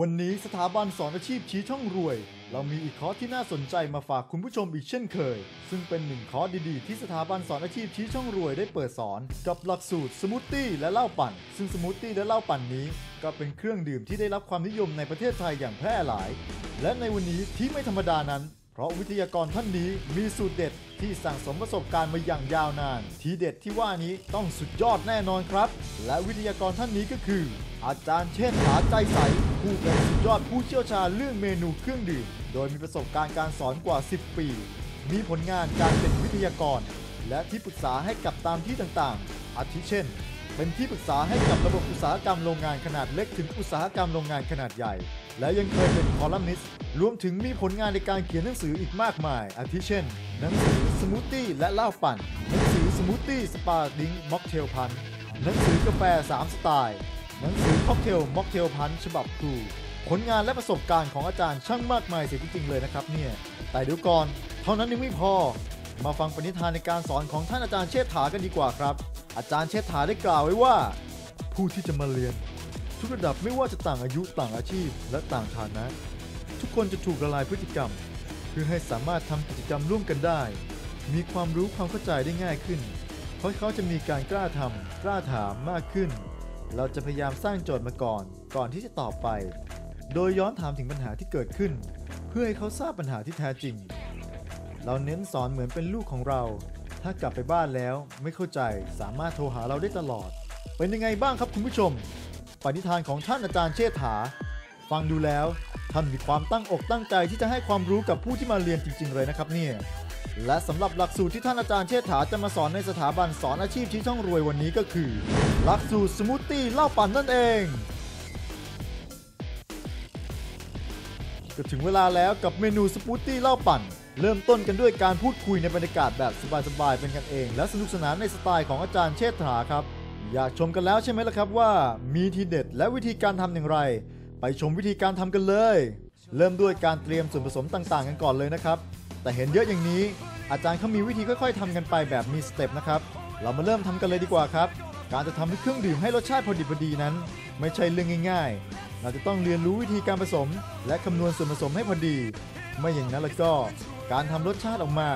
วันนี้สถาบันสอนอาชีพชี้ช่องรวย เรามีอีกคอร์สที่น่าสนใจมาฝากคุณผู้ชมอีกเช่นเคย ซึ่งเป็นหนึ่งคอร์สดีๆ ที่สถาบันสอนอาชีพชี้ช่องรวยได้เปิดสอน กับหลักสูตรสมูทตี้และเหล้าปั่น ซึ่งสมูทตี้และเหล้าปั่นนี้ ก็เป็นเครื่องดื่มที่ได้รับความนิยมในประเทศไทยอย่างแพร่หลาย และในวันนี้ที่ไม่ธรรมดานั้น เพราะวิทยากรท่านนี้มีสูตรเด็ดที่สั่งสมประสบการณ์มาอย่างยาวนาน ทีเด็ดที่ว่านี้ต้องสุดยอดแน่นอนครับ และวิทยากรท่านนี้ก็คือ อาจารย์เชษฐาใจใส ผู้เป็นสุดยอดผู้เชี่ยวชาญเรื่องเมนูเครื่องดื่ม โดยมีประสบการณ์การสอนกว่า 10 ปี มีผลงานการเป็นวิทยากร และที่ปรึกษาให้กับตามที่ต่างๆ อาทิเช่น เป็นที่ปรึกษาให้กับระบบอุตสาหกรรมโรงงานขนาดเล็กถึงอุตสาหกรรมโรงงานขนาดใหญ่ และยังเคยเป็นคอลัมนิสต์รวมถึงมีผลงานในการเขียนหนังสืออีกมากมาย อาทิเช่น หนังสือสมูทตี้และเหล้าปั่น หนังสือสมูทตี้สปาร์ดิงม็อกเทลพันหนังสือกาแฟ 3 สไตล์ หนังสือค็อกเทลม็อกเทลพันฉบับครูผลงานและประสบการณ์ของอาจารย์ช่างมากมายเสียจริงๆเลยนะครับเนี่ย แต่เดี๋ยวก่อนเท่านั้นยังไม่พอ มาฟังปณิธานในการสอนของท่านอาจารย์เชษฐากันดีกว่าครับ อาจารย์เชษฐาได้กล่าวไว้ว่า ผู้ที่จะมาเรียน ทุกระดับไม่ว่าจะต่างอายุต่างอาชีพ และต่างฐานะ ทุกคนจะถูกละลายพฤติกรรม เพื่อให้สามารถทำกิจกรรมร่วมกันได้ มีความรู้ความเข้าใจได้ง่ายขึ้น เพราะเขาจะมีการกล้าทำกล้าถามมากขึ้น เราจะพยายามสร้างโจทย์มาก่อน ก่อนที่จะตอบไป โดยย้อนถามถึงปัญหาที่เกิดขึ้น เพื่อให้เขาทราบปัญหาที่แท้จริง เราเน้นสอนเหมือนเป็นลูกของเรา ถ้ากลับไปบ้านแล้วไม่เข้าใจสามารถโทรหาเราได้ตลอด เป็นยังไงบ้างครับคุณผู้ชม ปณิธานของท่านอาจารย์เชษฐา ฟังดูแล้วท่านมีความตั้งอกตั้งใจที่จะให้ความรู้กับผู้ที่มาเรียนจริง ๆ เลยนะครับเนี่ยและสำหรับหลักสูตรที่ท่านอาจารย์เชษฐาจะมาสอนในสถาบันสอนอาชีพชี้ช่องรวยวันนี้ก็คือ หลักสูตรสมูทตี้เหล้าปั่นนั่นเองก็ถึงเวลาแล้วกับเมนูสปูตตี้เหล้าปั่น เริ่มต้นกันด้วยการพูดคุยในบรรยากาศแบบสบายๆเป็นกันเอง และสนุกสนานในสไตล์ของอาจารย์เชษฐาครับ อยากชมกันแล้วใช่ไหมล่ะครับว่า มีทีเด็ดและวิธีการทำอย่างไร ไปชมวิธีการทำกันเลย เริ่มด้วยการเตรียมส่วนผสมต่างๆ กันก่อนเลยนะครับ แต่เห็นเยอะอย่างนี้ อาจารย์เขามีวิธีค่อย ๆทำกันไปแบบมีสเต็ปนะครับ เรามาเริ่มทำกันเลยดีกว่าครับ การจะทำให้เครื่องดื่มให้รสชาติพอดีพอดีนั้น ไม่ใช่เรื่องง่าย ๆ เราจะต้องเรียนรู้วิธีการผสม และคำนวณส่วนผสมให้พอดี ไม่อย่างนั้นแล้วก็ การทำรสชาติออกมา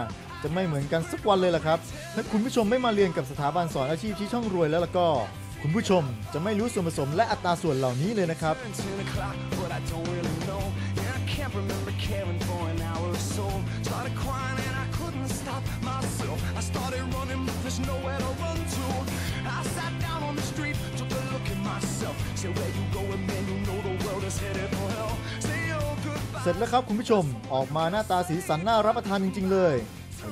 จะไม่เหมือนกันสักวันเลยล่ะครับ ถ้าคุณผู้ชมไม่มาเรียนกับสถาบันสอนอาชีพชี้ช่องรวยแล้วล่ะก็ คุณผู้ชมจะไม่รู้ส่วนผสมและอัตราส่วนเหล่านี้เลยนะครับ เสร็จแล้วครับคุณผู้ชมออกมาหน้าตาสีสันน่ารับประทานจริง ๆ เลย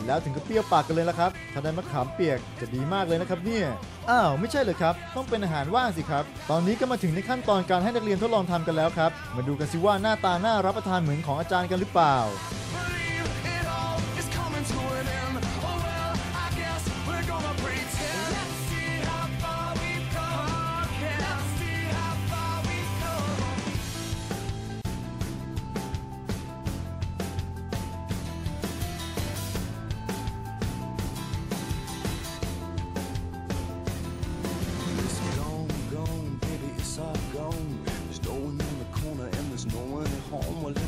แล้วถึงก็เปรี้ยวปากกันเลยละครับ ถ้าได้มะขามเปียกจะดีมากเลยนะครับเนี่ย อ้าวไม่ใช่เลยครับ ต้องเป็นอาหารว่างสิครับ ตอนนี้ก็มาถึงในขั้นตอนการให้นักเรียนทดลองทำกันแล้วครับ มาดูกันสิว่าหน้าตาน่ารับประทานเหมือนของอาจารย์กันหรือเปล่า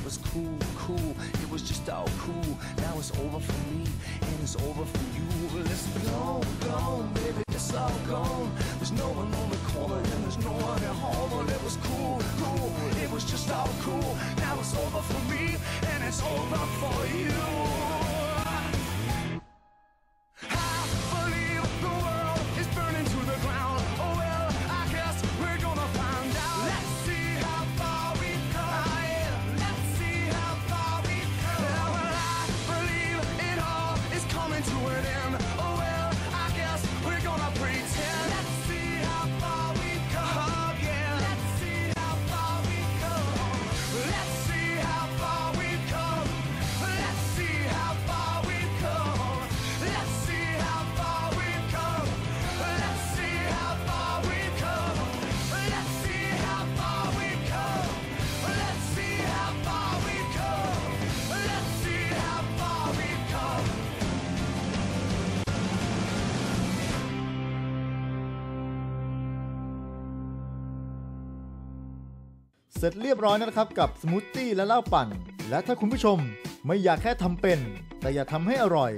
was cool, cool, it was just all cool. Now it's over for me and it's over for you. It's gone, gone, baby, เสร็จเรียบร้อยนะครับกับสมูทตี้และเหล้าปั่น และถ้าคุณผู้ชมไม่อยากแค่ทำเป็น แต่อยากทำให้อร่อย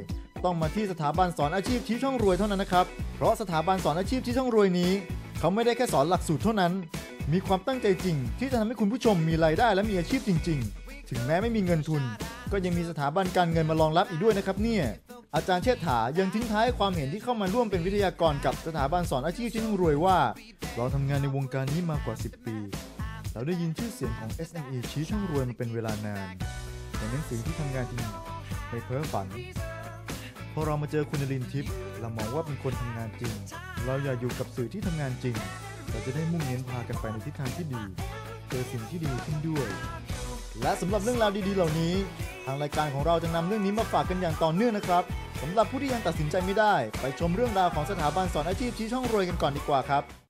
ต้องมาที่สถาบันสอนอาชีพชี้ช่องรวยเท่านั้นนะครับ เพราะสถาบันสอนอาชีพชี้ช่องรวยนี้ เขาไม่ได้แค่สอนหลักสูตรเท่านั้น มีความตั้งใจจริง ที่จะทำให้คุณผู้ชมมีรายได้และมีอาชีพจริง ๆ ถึงแม้ไม่มีเงินทุน ก็ยังมีสถาบันการเงินมารองรับอีกด้วยนะครับเนี่ยอาจารย์เชษฐายังทิ้งท้ายความเห็นที่เข้ามาร่วมเป็นวิทยากรกับสถาบันสอนอาชีพที่ต้องรวยว่าเราทำงานในวงการนี้มากกว่า 10 ปี เราได้ยินชื่อเสียงของ SME ชี้ช่องรวยมาเป็นเวลานานแต่หนังสือที่ทำงานจริงไม่เพ้อฝัน พอเรามาเจอคุณนรินทิพย์เรามองว่าเป็นคนทำงานจริง เราอย่าอยู่กับสื่อที่ทำงานจริง เราจะได้มุ่งเน้นพากันไปในทิศทางที่ดี เจอสิ่งที่ดีขึ้นด้วย และสำหรับเรื่องราวดีๆ เหล่านี้ ทางรายการของเราจะนำเรื่องนี้มาฝากกันอย่างต่อเนื่องนะครับสำหรับผู้ที่ยังตัดสินใจไม่ได้ ไปชมเรื่องราวของสถาบันสอนอาชีพชี้ช่องรวยกันก่อนดีกว่าครับ